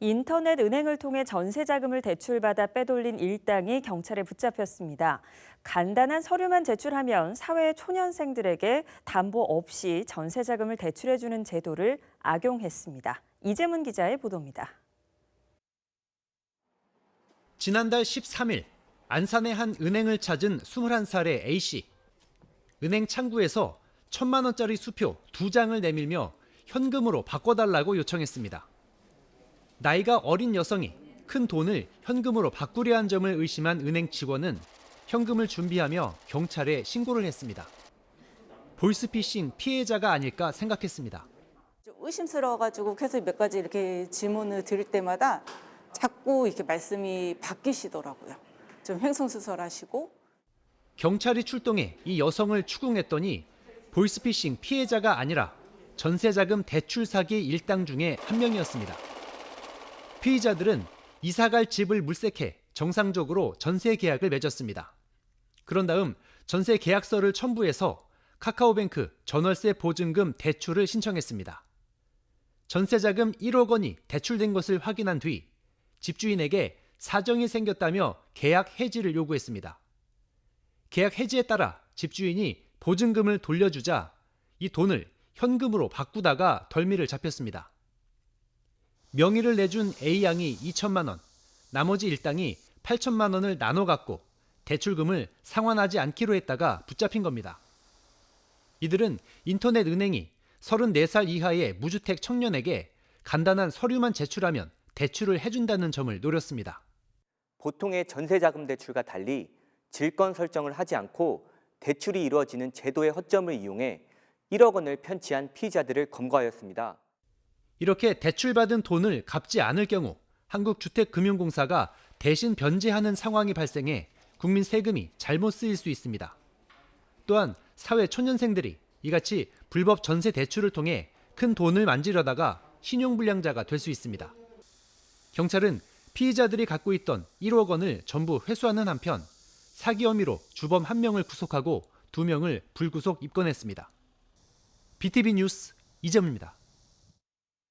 인터넷 은행을 통해 전세 자금을 대출받아 빼돌린 일당이 경찰에 붙잡혔습니다. 간단한 서류만 제출하면 사회 초년생들에게 담보 없이 전세 자금을 대출해주는 제도를 악용했습니다. 이재문 기자의 보도입니다. 지난달 13일 안산의 한 은행을 찾은 21살의 A씨. 은행 창구에서 천만 원짜리 수표 두 장을 내밀며 현금으로 바꿔달라고 요청했습니다. 나이가 어린 여성이 큰 돈을 현금으로 바꾸려 한 점을 의심한 은행 직원은 현금을 준비하며 경찰에 신고를 했습니다. 보이스피싱 피해자가 아닐까 생각했습니다. 좀 의심스러워가지고 계속 몇 가지 이렇게 질문을 드릴 때마다 자꾸 이렇게 말씀이 바뀌시더라고요. 좀 횡성수설하시고 경찰이 출동해 이 여성을 추궁했더니 보이스피싱 피해자가 아니라 전세자금 대출 사기 일당 중에 한 명이었습니다. 피의자들은 이사갈 집을 물색해 정상적으로 전세 계약을 맺었습니다. 그런 다음 전세 계약서를 첨부해서 카카오뱅크 전월세 보증금 대출을 신청했습니다. 전세자금 1억 원이 대출된 것을 확인한 뒤 집주인에게 사정이 생겼다며 계약 해지를 요구했습니다. 계약 해지에 따라 집주인이 보증금을 돌려주자 이 돈을 현금으로 바꾸다가 덜미를 잡혔습니다. 명의를 내준 A양이 2천만 원, 나머지 일당이 8천만 원을 나눠 갖고 대출금을 상환하지 않기로 했다가 붙잡힌 겁니다. 이들은 인터넷 은행이 34살 이하의 무주택 청년에게 간단한 서류만 제출하면 대출을 해준다는 점을 노렸습니다. 보통의 전세자금 대출과 달리 질권 설정을 하지 않고 대출이 이루어지는 제도의 허점을 이용해 1억 원을 편취한 피의자들을 검거하였습니다. 이렇게 대출받은 돈을 갚지 않을 경우 한국주택금융공사가 대신 변제하는 상황이 발생해 국민 세금이 잘못 쓰일 수 있습니다. 또한 사회 초년생들이 이같이 불법 전세 대출을 통해 큰 돈을 만지려다가 신용불량자가 될 수 있습니다. 경찰은 피의자들이 갖고 있던 1억 원을 전부 회수하는 한편 사기 혐의로 주범 한 명을 구속하고 두 명을 불구속 입건했습니다. BTV 뉴스 이재문입니다.